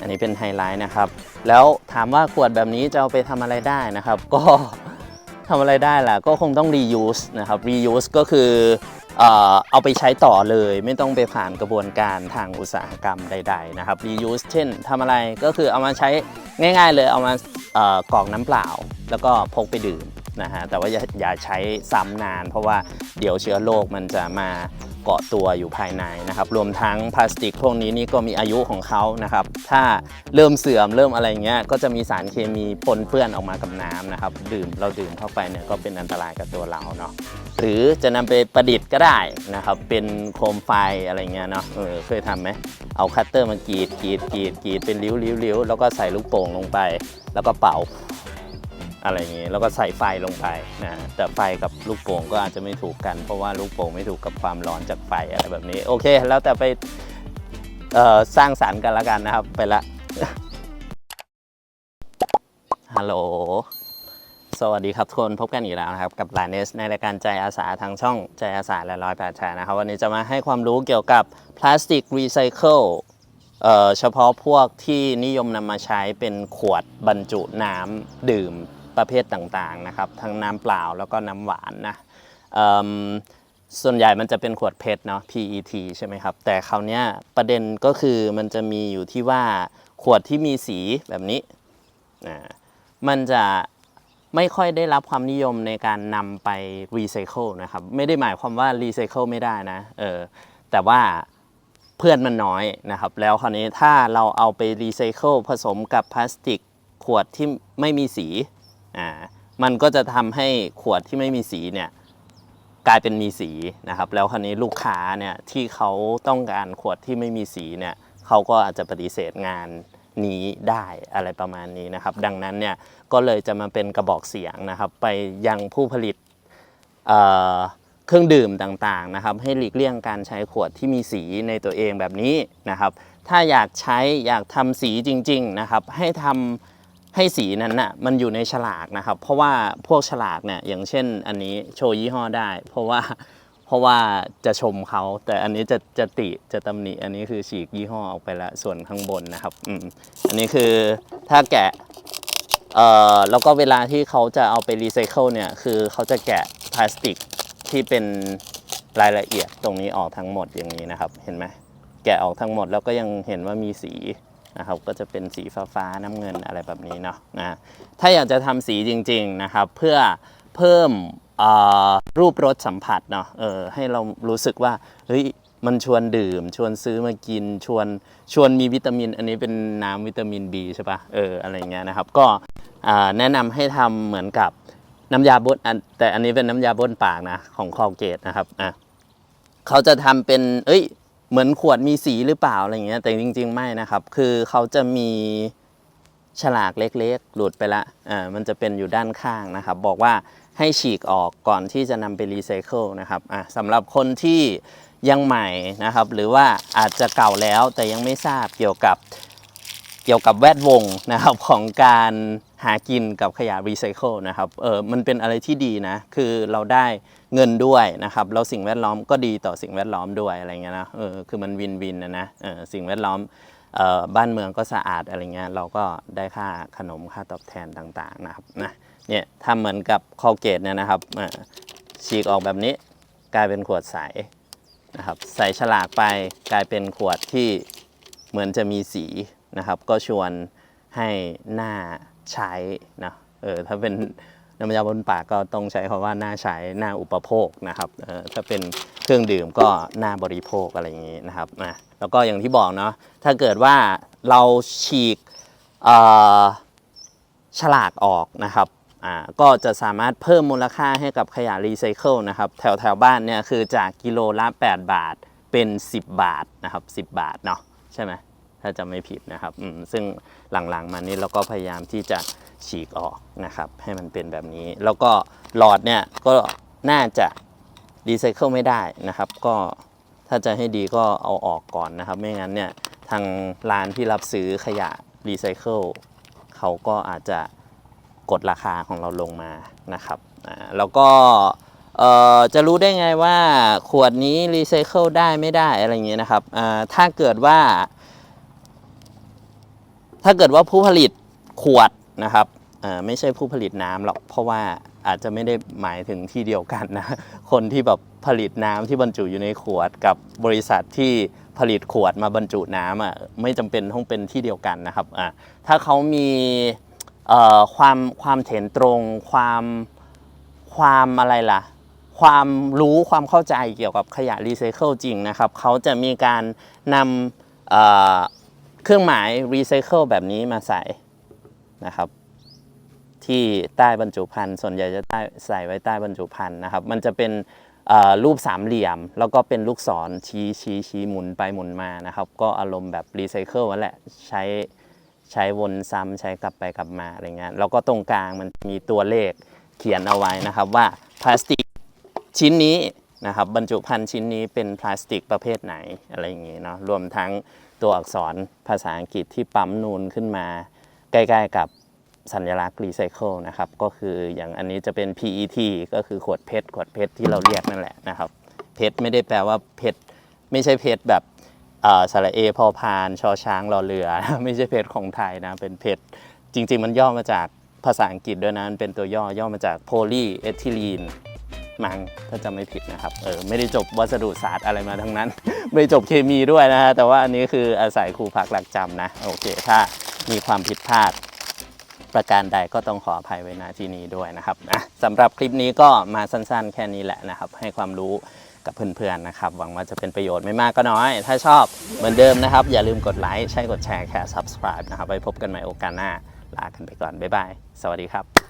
อันนี้เป็นไฮไลท์นะครับ แล้วถามว่าขวดแบบนี้จะเอาไปทำอะไรได้นะครับ ก็ทำอะไรได้ล่ะ ก็คงต้อง reuse นะครับ reuse ก็คือเอาไปใช้ต่อเลยไม่ต้องไปผ่านกระบวนการทางอุตสาหกรรมใด ๆ นะครับ reuse เช่นทำอะไรก็คือเอามาใช้ง่าย ๆ เลยเอามาอ่อกรอกน้ำเปล่า แล้วก็พกไปดื่มนะฮะแต่ว่าอย่าใช้ซ้ำนาน เพราะว่าเดี๋ยวเชื้อโรคมันจะมา เกาะตัวอยู่ภายในนะครับ รวมทั้งพลาสติกพวกนี้นี่ก็มีอายุของเขานะครับ ถ้าเริ่มเสื่อมเริ่มอะไรเงี้ยก็จะมีสารเคมีปนเปื้อนออกมากับน้ำนะครับ ดื่มเราดื่มเข้าไปเนี่ยก็เป็นอันตรายกับตัวเราเนาะหรือจะนำไปประดิษฐ์ก็ได้นะครับ เป็นโคมไฟอะไรเงี้ยเนาะเออเคยทำไหมเอาคัตเตอร์มากรีดกรีดกรีดกรีดเป็นริ้วริ้วริ้วแล้วก็ใส่ลูกโป่งลงไป แล้วก็เป่า อะไรอย่างนี้แล้วก็ใส่ไฟลงไปนะแต่ไฟกับลูกโป่งก็อาจจะไม่ถูกกัน เพราะว่าลูกโป่งไม่ถูกกับความร้อนจากไฟอะไรแบบนี้ โอเค แล้วแต่ไปสร้างสรรค์กันละกันนะครับไปละฮัลโหลสวัสดีครับทุกคนพบกันอีกแล้วนะครับ กับลาเนสในรายการใจอาสาทางช่องใจอาสาและร้อยแปดแชร์นะครับ วันนี้จะมาให้ความรู้เกี่ยวกับพลาสติกรีไซเคิลเฉพาะพวกที่นิยมนำมาใช้เป็นขวดบรรจุน้ำดื่ม ประเภทต่างๆนะครับทั้งน้ำเปล่าแล้วก็น้ำหวานนะส่วนใหญ่มันจะเป็นขวดเพชรเนาะ PET ใช่ไหมครับ แต่คราวนี้ประเด็นก็คือมันจะมีอยู่ที่ว่าขวดที่มีสีแบบนี้มันจะไม่ค่อยได้รับความนิยมในการนำไปรีไซเคิลนะครับ ไม่ได้หมายความว่ารีไซเคิลไม่ได้นะเออแต่ว่าเพื่อนมันน้อยนะครับ แล้วคราวนี้ถ้าเราเอาไปรีไซเคิลผสมกับพลาสติกขวดที่ไม่มีสี อ่ามันก็จะทำให้ขวดที่ไม่มีสีเนี่ยกลายเป็นมีสีนะครับ แล้วคราวนี้ลูกค้าเนี่ยที่เขาต้องการขวดที่ไม่มีสีเนี่ยเขาก็อาจจะปฏิเสธงานนี้ได้อะไรประมาณนี้นะครับ ดังนั้นเนี่ยก็เลยจะมาเป็นกระบอกเสียงนะครับ ไปยังผู้ผลิตเเครื่องดื่มต่างๆนะครับ ให้หลีกเลี่ยงการใช้ขวดที่มีสีในตัวเองแบบนี้นะครับ ถ้าอยากใช้อยากทำสีจริง ๆนะครับ ให้ทำ ให้สีนั้นน่ะมันอยู่ในฉลากนะครับ เพราะว่าพวกฉลากเนี่ยอย่างเช่นอันนี้โชว์ยี่ห้อได้ เพราะว่าเพราะว่าจะชมเขาแต่อันนี้จะจะติจะตำหนิอันนี้คือฉีกยี่ห้อออกไปแล้วส่วนข้างบนนะครับอืมอันนี้คือถ้าแกะเอ่อแล้วก็เวลาที่เขาจะเอาไปรีไซเคิลเนี่ยคือเขาจะแกะพลาสติกที่เป็นรายละเอียดตรงนี้ออกทั้งหมดอย่างนี้นะครับ เห็นไหมแกะออกทั้งหมดแล้วก็ยังเห็นว่ามีสี นะครับก็จะเป็นสีฟ้าฟ้าๆน้ำเงินอะไรแบบนี้เนาะนะถ้าอยากจะทำสีจริงๆนะครับเพื่อเพิ่มรูปรสสัมผัสเนาะเออให้เรารู้สึกว่าเฮ้ยมันชวนดื่ม ชวนซื้อมากินชวนชวนมีวิตามิน อันนี้เป็นน้ำวิตามิน B ใช่ปะเอออะไรเงี้ยนะครับ ก็แนะนำให้ทำเหมือนกับน้ำยาบ้วนแต่อันนี้เป็นน้ำยาบ้วนปากนะของคอเกตนะครับอะเขาจะทำเป็น เอ้ย เหมือนขวดมีสีหรือเปล่าอะไรเงี้ย แต่จริง ๆ ไม่นะครับ คือเขาจะมีฉลากเล็กๆ หลุดไปละอ่ามันจะเป็นอยู่ด้านข้างนะครับ บอกว่าให้ฉีกออกก่อนที่จะนำไปรีไซเคิลนะครับอะสำหรับคนที่ยังใหม่นะครับ หรือว่าอาจจะเก่าแล้วแต่ยังไม่ทราบเกี่ยวกับเกี่ยวกับแวดวงนะครับของการหากินกับขยะรีไซเคิลนะครับเออมันเป็นอะไรที่ดีนะ คือเราได้ เงินด้วยนะครับแล้วสิ่งแวดล้อมก็ดีต่อสิ่งแวดล้อมด้วยอะไรเงี้ยนะเออคือมันวินวินนะนะเออสิ่งแวดล้อมเอ่อบ้านเมืองก็สะอาดอะไรเงี้ยเราก็ได้ค่าขนมค่าตอบแทนต่างๆนะครับนะเนี่ยทำเหมือนกับคอเกตเนี่ยนะครับฉีกออกแบบนี้กลายเป็นขวดใสนะครับใส่ฉลากไปกลายเป็นขวดที่เหมือนจะมีสีนะครับ ก็ชวนให้หน้าใช้นะเออถ้าเป็น น้ำยาบนปากก็ต้องใช้คำว่าหน้าใช้หน้าอุปโภคนะครับเออถ้าเป็นเครื่องดื่มก็หน้าบริโภคอะไรอย่างนี้นะครับนะแล้วก็อย่างที่บอกเนาะถ้าเกิดว่าเราฉีกฉลากออกนะครับอ่าก็จะสามารถเพิ่มมูลค่าให้กับขยะรีไซเคิลนะครับแถวแถวบ้านเนี่ยคือจากกิโลละ 8 บาทเป็น 10 บาทนะครับ 10 บาทเนาะใช่ไหมถ้าจะไม่ผิดนะครับอืมซึ่งหลังๆมานี้เราก็พยายามที่จะ ฉีกออกนะครับ ให้มันเป็นแบบนี้ แล้วก็หลอดเนี่ยก็น่าจะรีไซเคิลไม่ได้นะครับ ก็ถ้าจะให้ดีก็เอาออกก่อนนะครับ ไม่งั้นเนี่ยทางร้านที่รับซื้อขยะรีไซเคิลเขาก็อาจจะกดราคาของเราลงมานะครับแล้วก็จะรู้ได้ไงว่าขวดนี้รีไซเคิลได้ไม่ได้อะไรเงี้ยนะครับถ้าเกิดว่า ถ้าเกิดว่าผู้ผลิตขวด นะครับไม่ใช่ผู้ผลิตน้ำหรอกเพราะว่าอาจจะไม่ได้หมายถึงที่เดียวกันนะ คนที่แบบผลิตน้ำที่บรรจุอยู่ในขวด กับบริษัทที่ผลิตขวดมาบรรจุน้ำอะไม่จำเป็นต้องเป็นที่เดียวกันนะครับอะถ้าเขามีความความเถนตรงความความอะไรล่ะ ความรู้ความเข้าใจเกี่ยวกับขยะรีไซเคิลจริงนะครับ เขาจะมีการนำเครื่องหมายรีไซเคิลแบบนี้มาใส่ นะครับ ที่ใต้บรรจุภัณฑ์ส่วนใหญ่จะใต้ใส่ไว้ใต้บรรจุภัณฑ์นะครับ มันจะเป็นรูปสามเหลี่ยม แล้วก็เป็นลูกศรชี้ชี้ชี้หมุนไปหมุนมานะครับ ก็อารมณ์แบบรีไซเคิลนั่นแหละใช้ใช้วนซ้ำใช้กลับไปกลับมาอะไรเงี้ยแล้วก็ตรงกลางมันมีตัวเลขเขียนเอาไว้นะครับว่าพลาสติกชิ้นนี้นะครับบรรจุภัณฑ์ชิ้นนี้เป็นพลาสติกประเภทไหนอะไรอย่างงี้เนาะรวมทั้งตัวอักษรภาษาอังกฤษที่ปั๊มนูนขึ้นมา ใกล้ๆกับสัญลักษณ์รีไซเคิลนะครับ ก็คืออย่างอันนี้จะเป็น PET ก็คือขวดเพชรขวดเพชรที่เราเรียกนั่นแหละนะครับ เพชรไม่ได้แปลว่าเพชรไม่ใช่เพชรแบบสระเอพอพานชอช้างรอเรือ ไม่ใช่เพชรของไทยนะ เป็นเพชรจริง ๆ มันย่อมาจากภาษาอังกฤษด้วยนะมันเป็นตัวย่อย่อมาจากโพลีเอทิลีนมังถ้าจำไม่ผิดนะครับเออไม่ได้จบวัสดุศาสตร์อะไรมาทั้งนั้น ไม่จบเคมีด้วยนะฮะแต่ว่าอันนี้คืออาศัยครูพักหลักจำนะ โอเคถ้า มีความผิดพลาด ประการใดก็ต้องขออภัยไว้ณที่นี้ด้วยนะครับนะสำหรับคลิปนี้ก็มาสั้นๆ แค่นี้แหละนะครับ ให้ความรู้กับเพื่อนๆนะครับ หวังว่าจะเป็นประโยชน์ไม่มากก็น้อย ถ้าชอบเหมือนเดิมนะครับ อย่าลืมกดไลค์ใช่กดแชร์แค่ subscribe นะครับไว้พบกันใหม่โอกาสหน้าลากันไปก่อนบ๊ายบายสวัสดีครับ